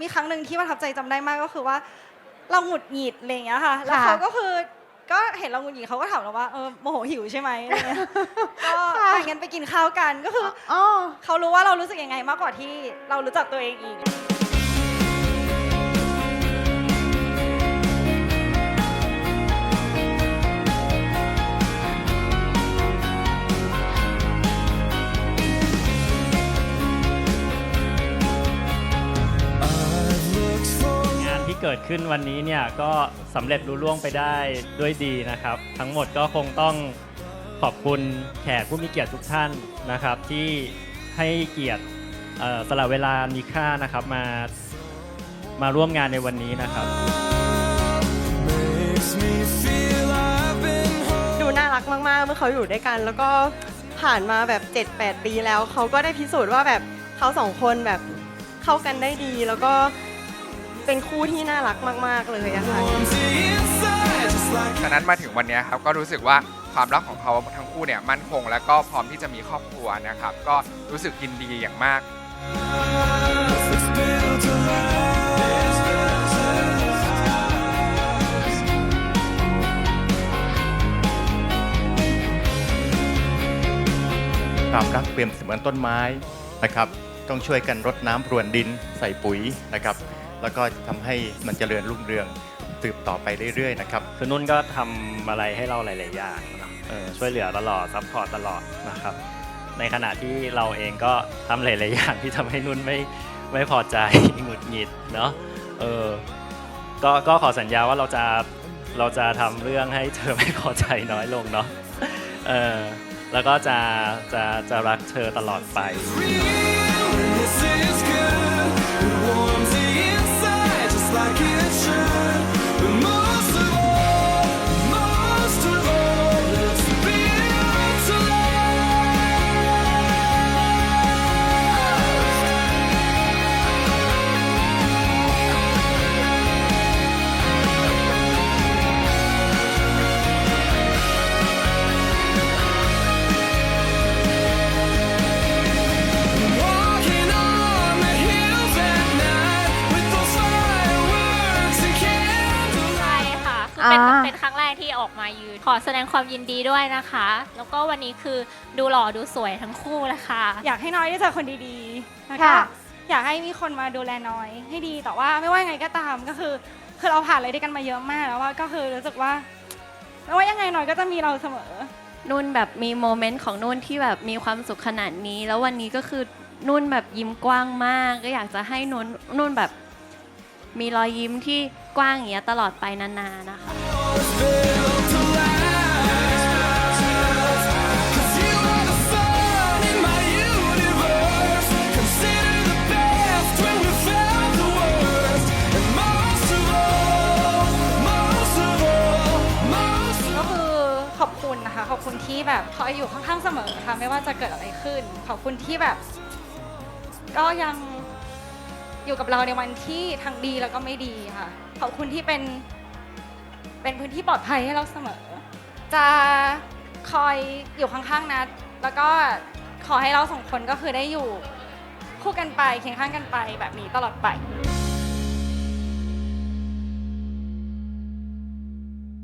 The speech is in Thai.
มีครั้งหนึ่งที่ประทับใจจำได้มากก็คือว่า เราหงุดหงิดอะไรอย่างเงี้ยค่ะ แล้วเขาก็คือก็เห็นเราหงุดหงิดเขาก็ถามเราว่าเออโมโหหิวใช่ไหมอะไรเงี้ยก็ไปงั้นไปกินข้าวกันก็คืออ๋อเขารู้ว่าเรารู้สึกยังไงมากกว่าที่เรารู้จักตัวเองอีก เกิดขึ้นวันนี้เนี่ยก็สำเร็จรุ่ล่วงไปได้ด้วยดีนะครับ ทั้งหมดก็คงต้องขอบคุณแขกผู้มีเกียรติทุกท่านนะครับ ที่ให้เกียรติเอ่อสละเวลามีค่านะครับมามาร่วมงานในวันนี้นะครับ Makes me feel I've been home. ดูน่ารักมากๆ เมื่อเขาอยู่ด้วยกัน แล้วก็ผ่านมาแบบ 7-8 ปีแล้ว เขาก็ได้พิสูจน์ว่าแบบเขาสองคนแบบเข้ากันได้ดีแล้วก็ เป็นคู่ที่น่ารักมาก ๆ เลยอะค่ะ Warm to the inside, just like ฉะนั้นมาถึงวันเนี้ยครับก็รู้สึกว่าความรักของเขาทั้งคู่เนี่ยมั่นคง แล้วก็พร้อมที่จะมีครอบครัวนะครับ ก็รู้สึกยินดีอย่างมาก it's built to last. ความรักเปรียบเสมือนต้นไม้นะครับ ต้องช่วยกันรดน้ำพรวนดินใส่ปุ๋ยนะครับ แล้วก็ทำให้มันเจริญรุ่งเรืองสืบต่อไปเรื่อยๆนะครับคือนุ่นก็ทำอะไรให้เราหลายๆอย่างเนอะเออช่วยเหลือตลอดซัพพอร์ตตลอดนะครับ ในขณะที่เราเองก็ทำหลายๆอย่างที่ทำให้นุ่นไม่ไม่พอใจ หงุดหงิดเนาะเออก็ก็ขอสัญญาว่าเราจะเราจะทำเรื่องให้เธอไม่พอใจน้อยลงเนาะเออแล้วก็จะจะจะรักเธอตลอดไป This ออกมายืน ขอแสดงความยินดีด้วยนะคะ แล้วก็วันนี้คือดูหล่อดูสวยทั้งคู่เลยค่ะอยากให้น้อยได้เจอคนดีๆแล้วก็ค่ะ อยากให้มีคนมาดูแลน้อยให้ดี แต่ว่าไม่ว่ายังไงก็ตามก็คือคือเราผ่านอะไรด้วยกันมาเยอะมากแล้วว่าก็คือรู้สึกว่าไม่ว่ายังไงน้อยก็จะมีเราเสมอ นุ่นแบบมีโมเมนต์ของนุ่นที่แบบมีความสุขขนาดนี้ แล้ววันนี้ก็คือนุ่นแบบยิ้มกว้างมาก ก็อยากจะให้นุ่นนุ่นแบบมีรอยยิ้มที่กว้างอย่างเงี้ยตลอดไปนานๆนะคะ ก็คือขอบคุณนะคะ ขอบคุณที่แบบคอยอยู่ข้างๆเสมอค่ะไม่ว่าจะเกิดอะไรขึ้น ขอบคุณที่แบบ ก็ยังอยู่กับเราในวันที่ทั้งดีแล้วก็ไม่ดีค่ะ ขอบคุณที่เป็น เป็นพื้นที่ปลอดภัยให้เราเสมอ จะคอยอยู่ข้างๆนัด แล้วก็ขอให้เราสองคนก็คือได้อยู่คู่กันไปเคียงข้างกันไปแบบนี้ตลอดไป